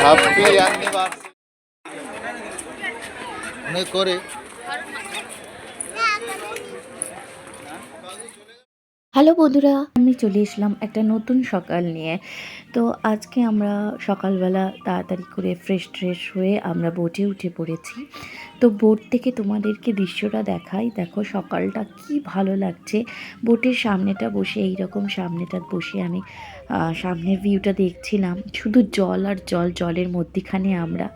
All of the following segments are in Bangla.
হ্যাপি অ্যানিভার্সারি করে হ্যালো বন্ধুরা, আমি চলে এসলাম একটা নতুন সকাল নিয়ে। তো আজকে আমরা সকালবেলা তাড়াতাড়ি করে ফ্রেশ ট্রেশ হয়ে আমরা বোটে উঠে পড়েছি। তো বোট থেকে তোমাদেরকে দৃশ্যটা দেখাই। দেখো সকালটা কি ভালো লাগছে। বোটের সামনেটা বসে, এইরকম সামনেটা বসে আমি সামনের ভিউটা দেখছিলাম। শুধু জল আর জল, জলের মধ্যিখানে আমরা।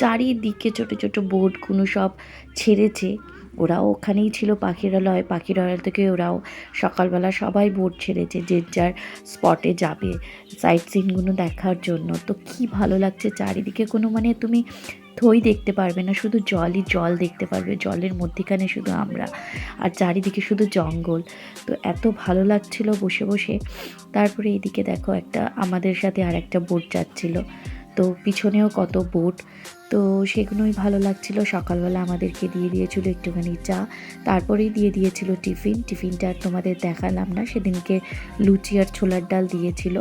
চারিদিকে ছোট ছোট বোটগুলো সব ছেড়েছে। ওরাও ওখানেই ছিল পাখিরালয় পাখিরালয় থেকে ওরাও সকালবেলা সবাই বোট ছেড়েছে যে যার স্পটে যাবে সাইট সিনগুলো দেখার জন্য। তো কি ভালো লাগছে চারিদিকে কোনো মানে তুমি থই দেখতে পারবে না, শুধু জলই জল দেখতে পারবে, জলের মধ্যিখানে শুধু আমরা আর চারিদিকে শুধু জঙ্গল। তো এত ভালো লাগছিল বসে বসে। তারপরে এইদিকে দেখো একটা আমাদের সাথে আর একটা বোট যাচ্ছিল। তো পিছনেও কত বোট তো সেগুলোই ভালো লাগছিল। সকালবেলা আমাদেরকে দিয়ে দিয়েছিল একটুখানি চা, তারপরেই দিয়ে দিয়েছিল টিফিন। টিফিনটা আর তোমাদের দেখালাম না, সেদিনকে লুচি আর ছোলার ডাল দিয়েছিল।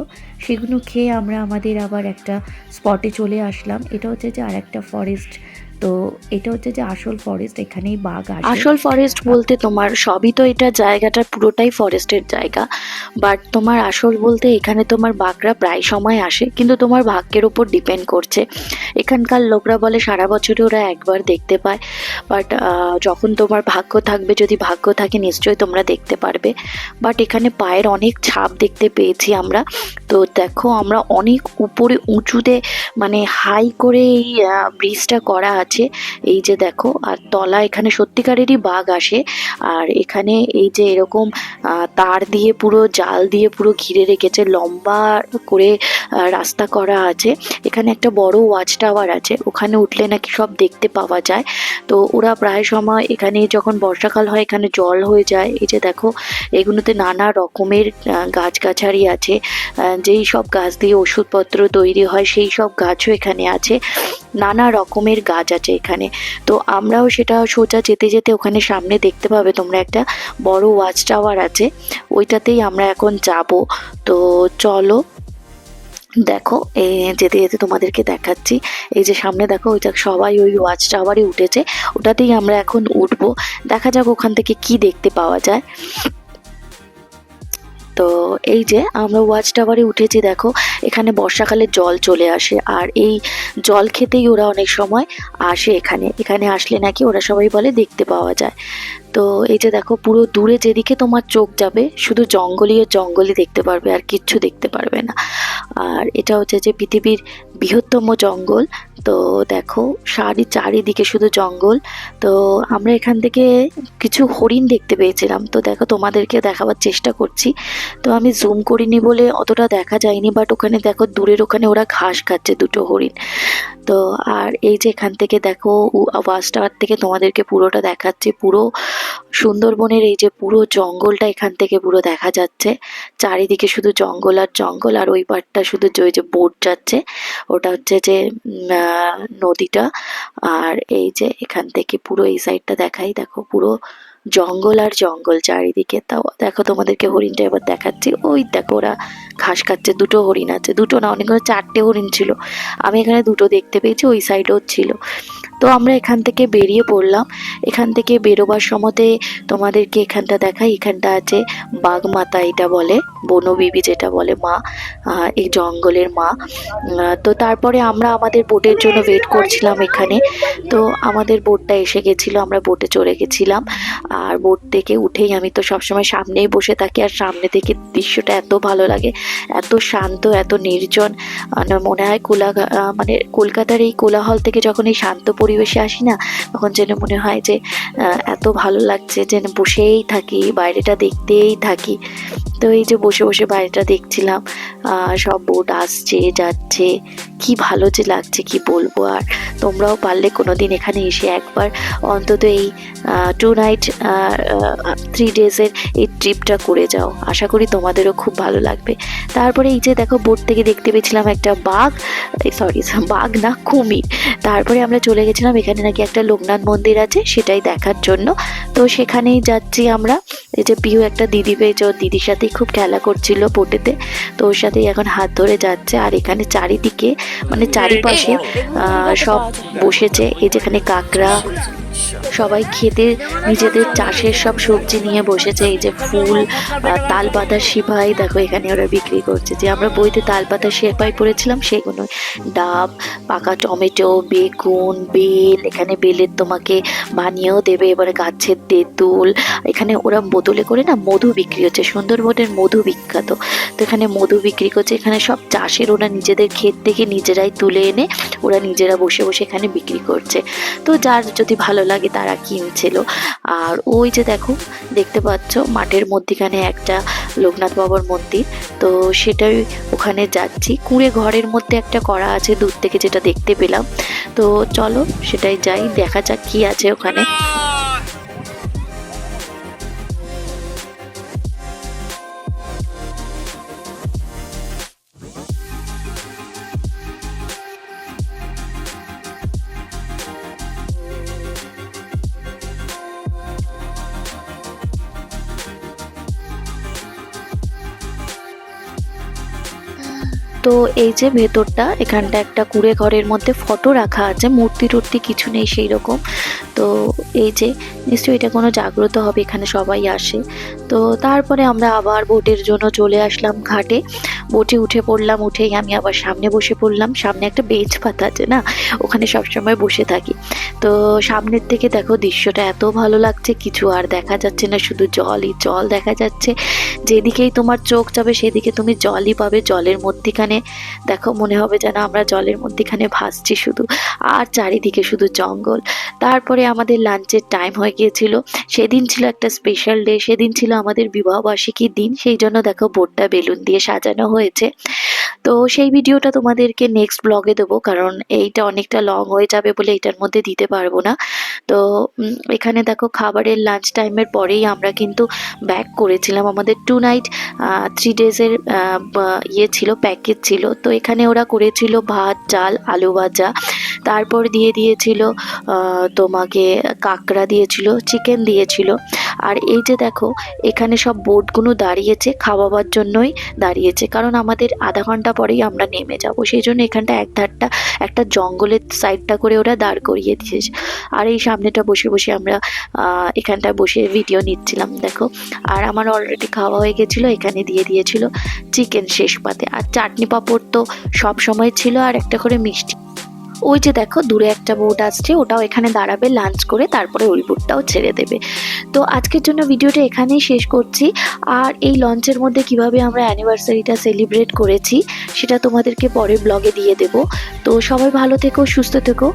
সেগুলো খেয়ে আমরা আমাদের আবার একটা স্পটে চলে আসলাম। এটা হচ্ছে যে আর একটা ফরেস্ট তো এটা হচ্ছে যে আসল ফরেস্ট এখানেই বাঘ আসে। আসল ফরেস্ট বলতে তোমার সবই তো এটা জায়গাটা পুরোটাই ফরেস্টের জায়গা। বাট তোমার আসল বলতে এখানে তোমার বাঘরা প্রায় সময় আসে, কিন্তু তোমার ভাগ্যের উপর ডিপেন্ড করছে। এখানকার লোকরা বলে সারা বছরে ওরা একবার দেখতে পায় বাট যখন তোমার ভাগ্য থাকবে, যদি ভাগ্য থাকে, নিশ্চয়ই তোমরা দেখতে পারবে। বাট এখানে পায়ের অনেক ছাপ দেখতে পেয়েছি আমরা। তো দেখো, আমরা অনেক উপরে উঁচুতে মানে হাই করে এই ব্রিজটা করা আছে। এই যে দেখো, আর তলা এখানে সত্যিকারেরই বাঘ আসে। আর এখানে এই যে এরকম তার দিয়ে পুরো জাল দিয়ে পুরো ঘিরে রেখেছে, লম্বা করে রাস্তা করা আছে। এখানে একটা বড় ওয়াচ টাওয়ার আছে, ওখানে উঠলে নাকি সব দেখতে পাওয়া যায়। তো ওরা প্রায় সময় এখানে যখন বর্ষাকাল হয়, এখানে জল হয়ে যায়। এই যে দেখো, এগুলোতে নানা রকমের গাছগাছালি আছে। যেই সব গাছ দিয়ে ওষুধপত্র তৈরি হয়, সেই সব গাছও এখানে আছে। নানা রকমের গাছ আছে এখানে। তো আমরাও সেটা সোজা যেতে যেতে ওখানে সামনে দেখতে পাবে, তোমরা একটা বড় ওয়াচ টাওয়ার আছে। ওইটাতেই আমরা এখন যাব। তো চলো দেখো যেতে যেতে তোমাদেরকে দেখাচ্ছি। এই যে সামনে দেখো, ওইটা সবাই ওই ওয়াচ টাওয়ারে উঠেছে। ওটাতেই আমরা এখন উঠবো। দেখা যাক ওখান থেকে কি দেখতে পাওয়া যায়। তো এই যে আমরা ওয়াচ টাওয়ারে উঠেছি, দেখো, এখানে বর্ষাকালে জল চলে আসে আর এই জল খেতেই ওরা অনেক সময় আসে এখানে। এখানে আসলে নাকি ওরা সবাই বলে দেখতে পাওয়া যায়। তো এই যে দেখো, পুরো দূরে যেদিকে তোমার চোখ যাবে, শুধু জঙ্গলই জঙ্গলই দেখতে পারবে, আর কিচ্ছু দেখতে পারবে না। আর এটা হচ্ছে যে পৃথিবীর বৃহত্তম জঙ্গল। তো দেখো, সারি চারিদিকে শুধু জঙ্গল। তো আমরা এখান থেকে কিছু হরিণ দেখতে পেয়েছিলাম। তো দেখো, তোমাদেরকে দেখাবার চেষ্টা করছি। তো আমি জুম করিনি বলে অতটা দেখা যায়নি বাট ওখানে দেখো দূরের ওখানে ওরা ঘাস খাচ্ছে দুটো হরিণ। তো আর এই যে এখান থেকে দেখো ওয়াচ টাওয়ার থেকে তোমাদেরকে পুরোটা দেখাচ্ছে। পুরো সুন্দরবনের এই যে পুরো জঙ্গলটা এখান থেকে পুরো দেখা যাচ্ছে। চারিদিকে শুধু জঙ্গল আর জঙ্গল, আর ওই পারটা শুধু ওই যে বোট যাচ্ছে। ওটা হচ্ছে যে নদীটা। আর এই যে এখান থেকে পুরো এই সাইডটা দেখাই, দেখো পুরো জঙ্গল আর জঙ্গল চারিদিকে। তাও দেখো তোমাদেরকে হরিণটা এবার দেখাচ্ছি। ওই দেখো ওরা ঘাস খাচ্ছে, দুটো হরিণ আছে। দুটো না অনেকগুলো চারটে হরিণ ছিল। আমি এখানে দুটো দেখতে পেয়েছি, ওই সাইডেও ছিল। তো আমরা এখান থেকে বেরিয়ে পড়লাম। এখান থেকে বেরোবার সময়তে তোমাদেরকে এখানটা দেখাই। এখানটা আছে বাঘমাতা এটা বলে, বনবিবি যেটা বলে মা এই জঙ্গলের মা। তো তারপরে আমরা আমাদের বোটের জন্য ওয়েট করছিলাম এখানে। তো আমাদের বোটটা এসে গেছিল, আমরা বোটে চড়ে গেছিলাম। আর বোট থেকে উঠেই আমি তো সবসময় সামনেই বসে থাকি আর সামনে থেকে দৃশ্যটা এত ভালো লাগে, এত শান্ত, এত নির্জন। মানে মনে হয় কোলা মানে কলকাতার এই কোলাহল থেকে যখন এই শান্ত পরিবেশে আসি না, তখন যেন মনে হয় যে এত ভালো লাগছে যেন বসেই থাকি, বাইরেটা দেখতেই থাকি। তো এই যে বসে বসে বাড়িটা দেখছিলাম সব বোট আসছে, যাচ্ছে, কি ভালো যে লাগছে কি বলব আর। তোমরাও পারলে কোনো দিন এখানে এসে একবার অন্তত এই টু নাইট থ্রি ডেজের এই ট্রিপটা করে যাও। আশা করি তোমাদেরও খুব ভালো লাগবে। তারপরে এই যে দেখো বোট থেকে দেখতে পেয়েছিলাম একটা বাঘ সরি বাঘ না, কুমির। তারপরে আমরা চলে গেছিলাম, এখানে নাকি একটা লোকনাথ মন্দির আছে, সেটাই দেখার জন্য। তো সেখানেই যাচ্ছি আমরা। এই যে পিউ একটা দিদি পেয়েছে ওর দিদির সাথেই খুব খেলা করছিল পোটেতে। তো ওর সাথেই এখন হাত ধরে যাচ্ছে আর এখানে চারিদিকে মানে চারিপাশে আহ, সব বসেছে এই যেখানে কাকড়া সবাই খেতে নিজেদের চাষের সব সবজি নিয়ে বসেছে। এই যে ফুল আহ, তালপাতার সিপাই দেখো এখানে ওরা বিক্রি করছে। যে আমরা বইতে তালপাতার সিপাই পড়েছিলাম সেগুলো ডাব পাকা টমেটো বেগুন বেল এখানে বেলের তোমাকে বানিয়েও দেবে এবারে গাছের তেঁতুল। এখানে ওরা বোতলে করে না মধু বিক্রি হচ্ছে সুন্দরবনের মধু বিখ্যাত। তো এখানে মধু বিক্রি করছে এখানে সব চাষের ওরা নিজেদের ক্ষেত থেকে নিজেরাই তুলে এনে ওরা নিজেরা বসে বসে এখানে বিক্রি করছে। তো যার যদি ভালো লাগে তারা কিনছিল। আর ওই যে দেখো, দেখতে পাচ্ছ মাঠের মধ্যিখানে একটা লোকনাথ বাবার মন্দির। তো সেটাই ওখানে যাচ্ছি। কুঁড়ে ঘরের মধ্যে একটা করা আছে দূর থেকে যেটা দেখতে পেলাম। তো চলো সেটাই যাই, দেখা যাক কি আছে ওখানে। তো এই যে ভেতরটা, এখানটা একটা কুড়ে ঘরের মধ্যে ফটো রাখা আছে, মূর্তি টুর্তি কিছু নেই সেই রকম তো এই যে নিশ্চয়ই এটা কোনো জাগ্রত হবে, এখানে সবাই আসে। তো তারপরে আমরা আবার বোটের জন্য চলে আসলাম ঘাটে। বোটে উঠে পড়লাম, উঠেই আমি আবার সামনে বসে পড়লাম। সামনে একটা বেঞ্চ পাতা আছে না? ওখানে সবসময় বসে থাকি। তো সামনের থেকে দেখো দৃশ্যটা এত ভালো লাগছে, কিছু আর দেখা যাচ্ছে না, শুধু জলই জল দেখা যাচ্ছে। যেদিকেই তোমার চোখ যাবে, সেদিকে তুমি জলই পাবে জলের মধ্যিখানে। দেখো, মনে হবে যেন আমরা জলের মধ্যেখানে ভাসছি শুধু। আর চারিদিকে শুধু জঙ্গল। তারপরে আমাদের লাঞ্চের টাইম হয়ে গিয়েছিল। সেদিন ছিল একটা স্পেশাল ডে সেদিন ছিল আমাদের বিবাহবার্ষিকীর দিন, সেই জন্য দেখো বোর্ডটা বেলুন দিয়ে সাজানো হয়েছে। তো সেই ভিডিওটা তোমাদেরকে নেক্সট ব্লগে দেবো, কারণ এইটা অনেকটা লং হয়ে যাবে বলে এটার মধ্যে দিতে পারব না। তো এখানে দেখো খাবারের লাঞ্চ টাইমের পরেই আমরা কিন্তু ব্যাক করেছিলাম। আমাদের টু নাইট থ্রি ডেজের ইয়ে ছিল প্যাকেজ ছিল। তো এখানে ওরা করেছিল ভাত, ডাল, আলু ভাজা। তারপর দিয়ে দিয়েছিল তোমাকে কাঁকড়া দিয়েছিল চিকেন দিয়েছিল। আর এই যে দেখো এখানে সব বোটগুলো দাঁড়িয়েছে খাওয়াবার জন্যই দাঁড়িয়েছে। কারণ আমাদের আধা ঘণ্টা পরেই আমরা নেমে যাব। সেই জন্য এখানটা এক ধারটা একটা জঙ্গলের সাইডটা করে ওরা দাঁড় করিয়ে দিয়েছে। আর এই সামনেটা বসে বসে আমরা আহ, এখানটায় বসে ভিডিও নিচ্ছিলাম দেখো। আর আমার অলরেডি খাওয়া হয়ে গেছিল এখানে দিয়ে দিয়েছিল চিকেন শেষ পাতে। আর চাটনি পাঁপড় তো সব সময় ছিল আর একটা করে মিষ্টি। ওই যে দেখো, দূরে একটা বোট আসছে, ওটাও এখানে দাঁড়াবে লাঞ্চ করে তারপরে ওই বোটটাও ছেড়ে দেবে। তো আজকের জন্য ভিডিওটা এখানেই শেষ করছি। আর এই লঞ্চের মধ্যে কীভাবে আমরা অ্যানিভার্সারিটা সেলিব্রেট করেছি, সেটা তোমাদেরকে পরে ব্লগে দিয়ে দেব। তো সবাই ভালো থেকো, সুস্থ থেকো।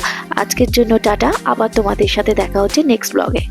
আজকের জন্য টাটা, আবার তোমাদের সাথে দেখা হচ্ছে নেক্সট ব্লগে